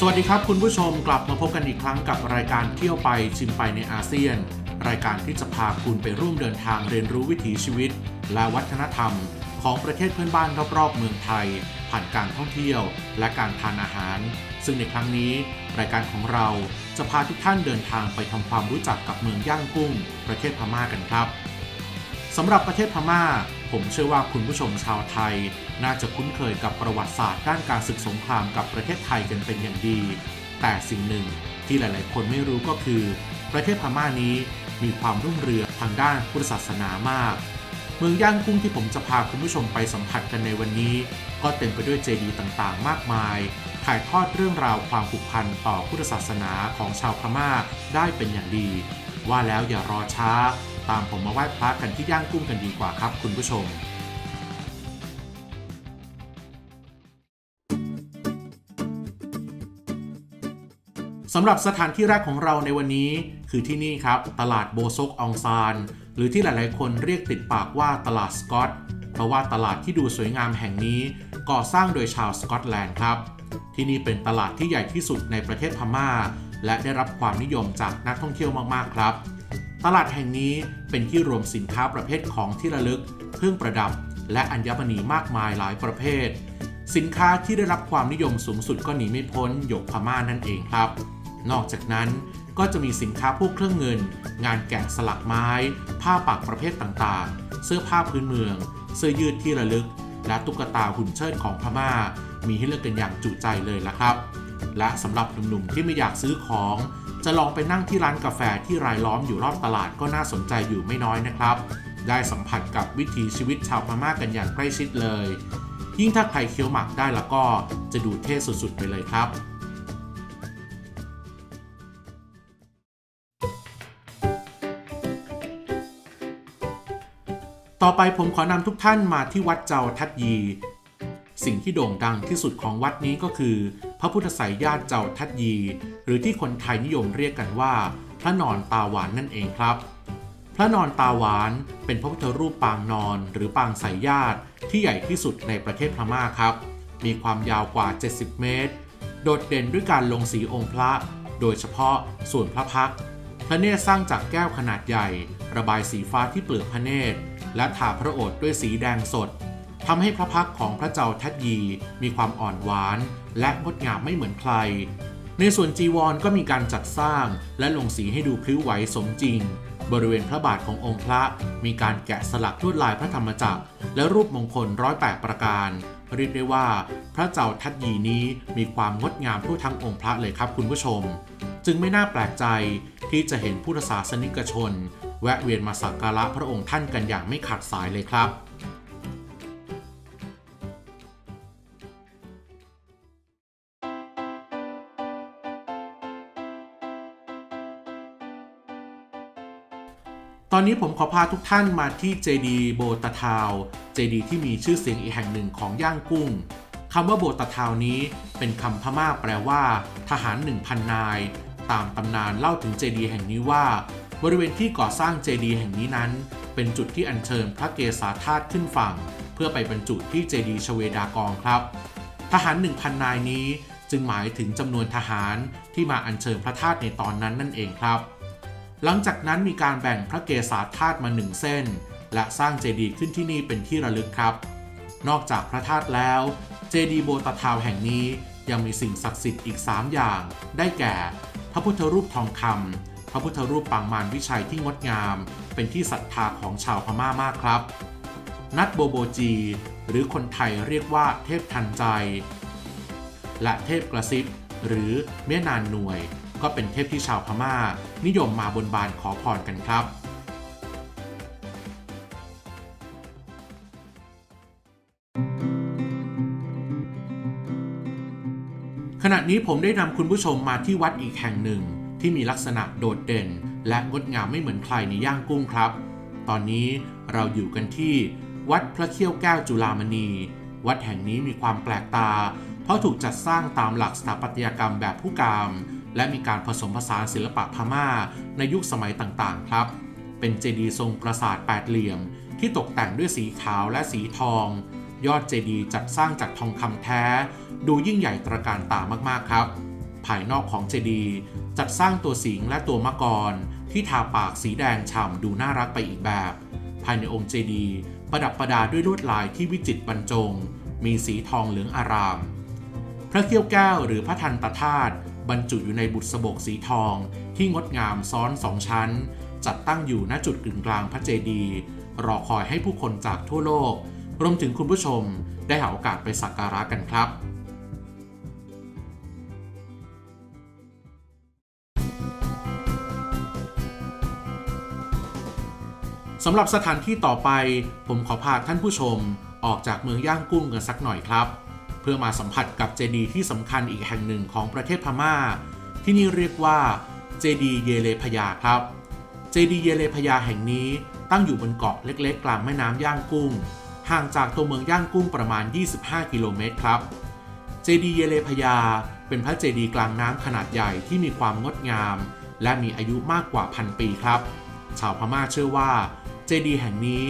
สวัสดีครับคุณผู้ชมกลับมาพบกันอีกครั้งกับรายการเที่ยวไปชิมไปในอาเซียน รายการที่จะพาคุณไปร่วมเดินทางเรียนรู้วิถีชีวิต และวัฒนธรรม ของประเทศเพื่อนบ้านรอบๆเมืองไทย ผ่านการท่องเที่ยวและการทานอาหาร ซึ่งในครั้งนี้ รายการของเราจะพาทุกท่านเดินทางไปทำความรู้จักกับเมืองย่างกุ้ง ประเทศพม่ากันครับ สำหรับประเทศพม่า ผมเชื่อว่าคุณผู้ชมชาวไทย น่าจะคุ้นเคยกับประวัติศาสตร์ด้านการศึกสงครามกับประเทศไทยกันเป็นอย่างดี แต่สิ่งหนึ่งที่หลาย ๆ คนไม่รู้ก็คือ ประเทศพม่านี้มีความรุ่งเรืองทางด้านพุทธศาสนามาก เมืองย่างกุ้งที่ผมจะพาคุณผู้ชมไปสัมผัสกันในวันนี้ ก็เต็มไปด้วยเจดีย์ต่าง ๆ มากมาย ถ่ายทอดเรื่องราวความผูกพันต่อพุทธศาสนาของชาวพม่าได้เป็นอย่างดี ว่าแล้วอย่ารอช้า ตามผมมาไหว้พระกันที่ย่างกุ้งกันดีกว่าครับ คุณผู้ชม สำหรับสถานที่แรกของเราในวันนี้ คือที่นี่ครับ ตลาดโบซกองซาน หรือที่หลายๆ คนเรียกติดปากว่าตลาดสกอต เพราะว่าตลาดที่ดูสวยงามแห่งนี้ ก่อสร้างโดยชาวสกอตแลนด์ครับ ที่นี่เป็นตลาดที่ใหญ่ที่สุดในประเทศพม่า และได้รับความนิยมจากนักท่องเที่ยวมากๆครับ ตลาดแห่งนี้เป็นที่รวมสินค้าประเภทของที่ระลึก เครื่องประดับ และอัญมณีมากมายหลายประเภท สินค้าที่ได้รับความนิยมสูงสุดก็หนีไม่พ้นหยกพม่านั่นเองครับ นอกจากนั้นก็จะมีสินค้าพวกเครื่องเงิน งานแกะสลักไม้ ผ้าปักประเภทต่างๆ เสื้อผ้าพื้นเมือง เสื้อยืดที่ระลึก และตุ๊กตาหุ่นเชิดของพม่า มีให้เลือกกันอย่างจุใจเลยละครับ และสำหรับหนุ่มๆที่ไม่อยากซื้อของ จะลองไปนั่งที่ร้านกาแฟที่รายล้อมอยู่รอบตลาดก็น่าสนใจอยู่ไม่น้อยนะครับ ได้สัมผัสกับวิถีชีวิตชาวพม่ากันอย่างใกล้ชิดเลย ยิ่งถ้าใครเคี้ยวหมากได้แล้วก็จะดูเท่สุดๆไปเลยครับต่อไปผมขอนำทุกท่านมาที่วัดเจ้าทัดยี สิ่งที่โด่งดังที่สุดของวัดนี้ก็คือ พระพุทธไสยญาติเจ้าทัดยี หรือที่คนไทยนิยมเรียกกันว่า พระนอนตาหวานนั่นเองครับ พระนอนตาหวานเป็นพระพุทธรูปปางนอนหรือปางไสยญาติที่ใหญ่ที่สุดในประเทศพม่าครับ มีความยาวกว่า 70 เมตร โดดเด่นด้วยการลงสีองค์พระ โดยเฉพาะส่วนพระพักพระเนตรสร้างจากแก้วขนาดใหญ่ ระบายสีฟ้าที่เปลือกพระเนตร และทาพระโอษฐ์ด้วยสีแดงสด ทำให้พระพักของพระเจ้าทัดยีมีความอ่อนหวาน และงดงามไม่เหมือนใคร ในส่วนจีวรก็มีการจัดสร้างและลงสีให้ดูพลิ้วไหวสมจริง บริเวณพระบาทขององค์พระมีการแกะสลักลวดลายพระธรรมจักร และรูปมงคลร้อยแปดประการ เรียกได้ว่าพระเจ้าทัดยีนี้มีความงดงามทั่วทั้งองค์พระเลยครับคุณผู้ชม จึงไม่น่าแปลกใจที่จะเห็นพุทธศาสนิกชน แวะเวียนมาสักการะพระองค์ท่านกันอย่างไม่ขาดสายเลยครับ อนนี้ผมขอพาทุกท่านมาที่เจดีโบตาทาวเจดีที่มีชื่อเสียงอีกแห่งหนึ่งของย่างกุ้งคำว่าโบตาทาวนี้เป็นคำพม่าแปลว่า ทหารหนึ่งพันนาย ตามตำนานเล่าถึงเจดีแห่งนี้ว่า บริเวณที่ก่อสร้างเจดีแห่งนี้นั้น เป็นจุดที่อัญเชิญพระเกศาธาตุขึ้นฝั่ง เพื่อไปบรรจุที่เจดีชเวดากองครับ ทหารหนึ่งพันนายนี้จึงหมายถึงจำนวนทหารที่มาอัญเชิญพระธาตุในตอนนั้นนั่นเองครับ หลังจากนั้นมีการแบ่งพระเกศาธาตุมาหนึ่งเส้น และสร้างเจดีย์ขึ้นที่นี่เป็นที่ระลึกครับ นอกจากพระธาตุแล้ว เจดีย์โบตาทาวแห่งนี้ยังมีสิ่งศักดิ์สิทธิ์อีก 3 อย่าง ได้แก่ พระพุทธรูปทองคำพระพุทธรูปปางมารวิชัยที่งดงาม เป็นที่ศรัทธาของชาวพม่ามากครับ นัดโบโบจี หรือคนไทยเรียกว่าเทพทันใจ และเทพกระซิบหรือเมียนานหน่วย ก็เป็นเทพที่ชาวพม่า นิยมมาบนบานขอพรกันครับขณะนี้ผมได้นำคุณผู้ชมมาที่วัดอีกแห่งหนึ่ง ที่มีลักษณะโดดเด่น และงดงามไม่เหมือนใครในย่างกุ้งครับ ตอนนี้เราอยู่กันที่ วัดพระเขี้ยวแก้วจุฬามณี วัดแห่งนี้มีความแปลกตา เพราะถูกจัดสร้างตามหลักสถาปัตยกรรมแบบผู้กาม และมีการผสมผสานศิลปะพม่าในยุคสมัยต่างๆ ครับ เป็นเจดีย์ทรงปราสาทแปดเหลี่ยม ที่ตกแต่งด้วยสีขาวและสีทอง ยอดเจดีย์จัดสร้างจากทองคำแท้ ดูยิ่งใหญ่ตระการตามากๆครับ ภายนอกของเจดีย์จัดสร้างตัวสิงและตัวมะกร ที่ทาปากสีแดงฉ่ำดูน่ารักไปอีกแบบ ภายในองค์เจดีย์ประดับประดาด้วยลวดลายที่วิจิตรบรรจง มีสีทองเหลืองอาราม พระเขี้ยวแก้วหรือพระทันตธาตุ บรรจุอยู่ในบุตรสบกสีทอง ที่งดงามซ้อนสองชั้น จัดตั้งอยู่ณจุดกึ่งกลางพระเจดีย์รอคอยให้ผู้คนจากทั่วโลก รวมถึงคุณผู้ชมได้หาโอกาสไปสักการะกันครับสำหรับสถานที่ต่อไป ผมขอพาท่านผู้ชมออกจากเมืองย่างกุ้งกันสักหน่อยครับ พื่อมาสัมผัสกับเจดีย์ที่สำคัญอีกแห่งหนึ่งของประเทศพม่า ที่นี่เรียกว่าเจดีย์เยเลพยาครับ เจดีย์เยเลพยาแห่งนี้ตั้งอยู่บนเกาะเล็กๆ กลางแม่น้ำย่างกุ้ง ห่างจากตัวเมืองย่างกุ้งประมาณ 25 กิโลเมตรครับ เจดีย์เยเลพยาเป็นพระเจดีย์กลางน้ำขนาดใหญ่ที่มีความงดงาม และมีอายุมากกว่าพันปีครับ ชาวพม่าเชื่อว่า เจดีย์แห่งนี้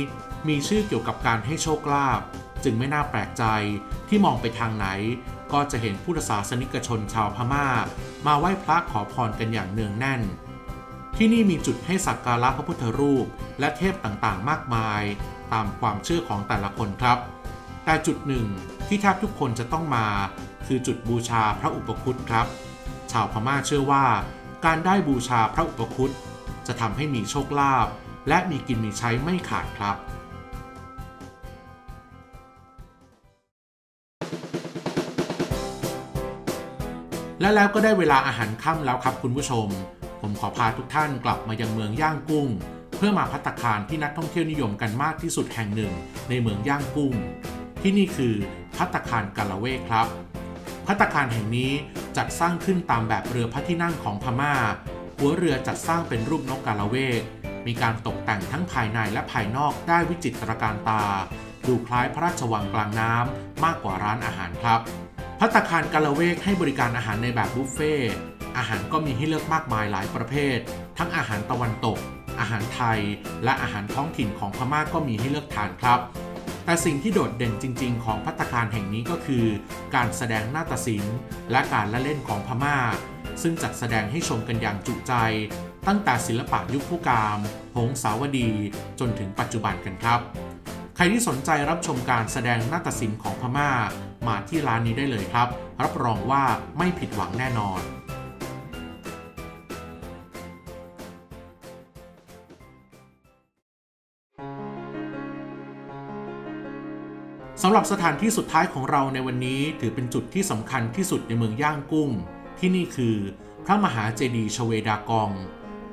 มีชื่อเกี่ยวกับการให้โชคลาภ จึงไม่น่าแปลกใจที่มองไปทางไหน ก็จะเห็นผู้ศาสนิกชนชาวพม่า มาไหว้พระขอพรกันอย่างเนืองแน่น ที่นี่มีจุดให้สักการะพระพุทธรูป และเทพต่างๆ มากมาย ตามความเชื่อของแต่ละคนครับ แต่จุดหนึ่งที่แทบทุกคนจะต้องมา คือจุดบูชาพระอุปคุตครับ ชาวพม่าเชื่อว่า การได้บูชาพระอุปคุตจะทำให้มีโชคลาภและมีกินมีใช้ไม่ขาดครับ และแล้วก็ได้เวลาอาหารค่ำแล้วครับคุณผู้ชม ผมขอพาทุกท่านกลับมายังเมืองย่างกุ้ง เพื่อมาพัตคารที่นักท่องเที่ยวนิยมกันมากที่สุดแห่งหนึ่ง ในเมืองย่างกุ้ง ที่นี่คือพัตคารกาลาเวกครับพัตคารแห่งนี้จัดสร้างขึ้นตามแบบเรือพระที่นั่งของพม่า หัวเรือจัดสร้างเป็นรูปนกกาลาเวก มีการตกแต่งทั้งภายในและภายนอกได้วิจิตรการตา ดูคล้ายพระราชวังกลางน้ำมากกว่าร้านอาหารครับ พัตคารกาละเวกให้บริการอาหารในแบบบุฟเฟ่ต์อาหารก็มีให้เลือกมากมายหลายประเภท ทั้งอาหารตะวันตก อาหารไทย และอาหารท้องถิ่นของพม่าก็มีให้เลือกทานครับ แต่สิ่งที่โดดเด่นจริง ๆ ของพัตคารแห่งนี้ก็คือ การแสดงนาฏศิลป์และการละเล่นของพม่า ซึ่งจัดแสดงให้ชมกันอย่างจุใจ ตั้งแต่ศิลปะยุคผู้กามหงสาวดี จนถึงปัจจุบันกันครับ ใครที่สนใจรับชมการแสดงนาฏศิลป์ของพม่า มาที่ร้านนี้ได้เลยครับ รับรองว่าไม่ผิดหวังแน่นอนสำหรับสถานที่สุดท้ายของเราในวันนี้ถือเป็นจุดที่สำคัญที่สุดในเมืองย่างกุ้ง ที่นี่คือ พระมหาเจดีย์ชเวดากอง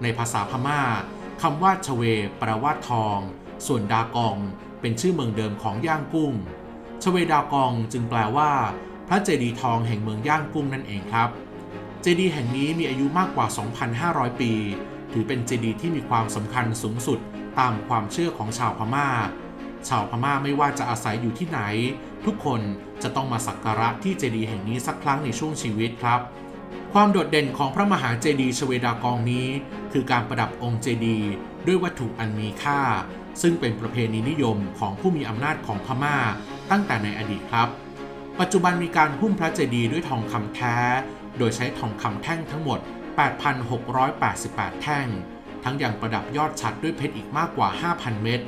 ในภาษาพม่าคำว่าชเวแปลว่าทอง ส่วนดากอง เป็นชื่อเมืองเดิมของย่างกุ้ง ชเวดากองจึงแปลว่า พระเจดีย์ทองแห่งเมืองย่างกุ้งนั่นเองครับ เจดีย์แห่งนี้มีอายุมากกว่า 2,500 ปี ถือเป็นเจดีย์ที่มีความสำคัญสูงสุดตามความเชื่อของชาวพม่า ชาวพม่าไม่ว่าจะอาศัยอยู่ที่ไหน ทุกคนจะต้องมาสักการะที่เจดีย์แห่งนี้สักครั้งในช่วงชีวิตครับ ความโดดเด่นของพระมหาเจดีย์ชเวดากองนี้ คือการประดับองค์เจดีย์ด้วยวัตถุอันมีค่า ซึ่งเป็นประเพณีนิยมของผู้มีอำนาจของพม่า ตั้งแต่ในอดีตครับ ปัจจุบันมีการหุ้มพระเจดีย์ด้วยทองคำแท้ โดยใช้ทองคำแท่งทั้งหมด 8,688 แท่ง ทั้งยังประดับยอดฉัดด้วยเพชรอีกมากกว่า 5,000 เม็ด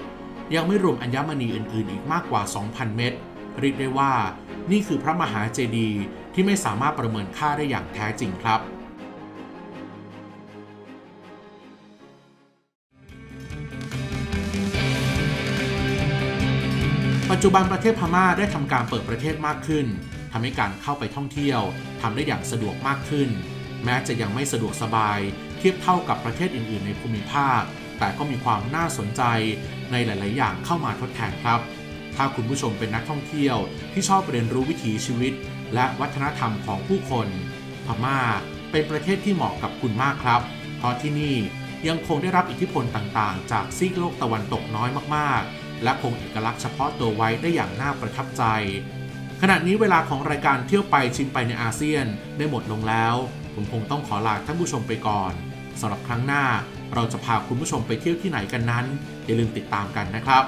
ยังไม่รวมอัญมณีอื่นๆ อีกมากกว่า 2,000 เม็ดเรียกได้ว่า นี่คือพระมหาเจดีย์ที่ไม่สามารถประเมินค่าได้อย่างแท้จริงครับ จจุบันประเทศพม่าได้ทำการเปิดประเทศมากขึ้นทำให้การเข้าไปท่องเที่ยวทำได้อย่างสะดวกมากขึ้น แม้จะยังไม่สะดวกสบาย เทียบเท่ากับประเทศอื่น ๆ ในภูมิภาค แต่ก็มีความน่าสนใจในหลาย ๆ อย่างเข้ามาทดแทนครับถ้าคุณผู้ชมเป็นนักท่องเที่ยวที่ชอบเรียนรู้วิถีชีวิต และวัฒนธรรมของผู้คน พม่าเป็นประเทศที่เหมาะกับคุณมากครับ เพราะที่นี่ยังคงได้รับอิทธิพลต่างๆ จากซีกโลกตะวันตกน้อยมากๆ และคงเอกลักษณ์เฉพาะตัวไว้ได้อย่างน่าประทับใจ ขณะนี้เวลาของรายการเที่ยวไปชิมไปในอาเซียนได้หมดลงแล้ว ผมคงต้องขอลาท่านผู้ชมไปก่อนสำหรับครั้งหน้า เราจะพาคุณผู้ชมไปเที่ยวที่ไหนกันนั้น อย่าลืมติดตามกันนะครับ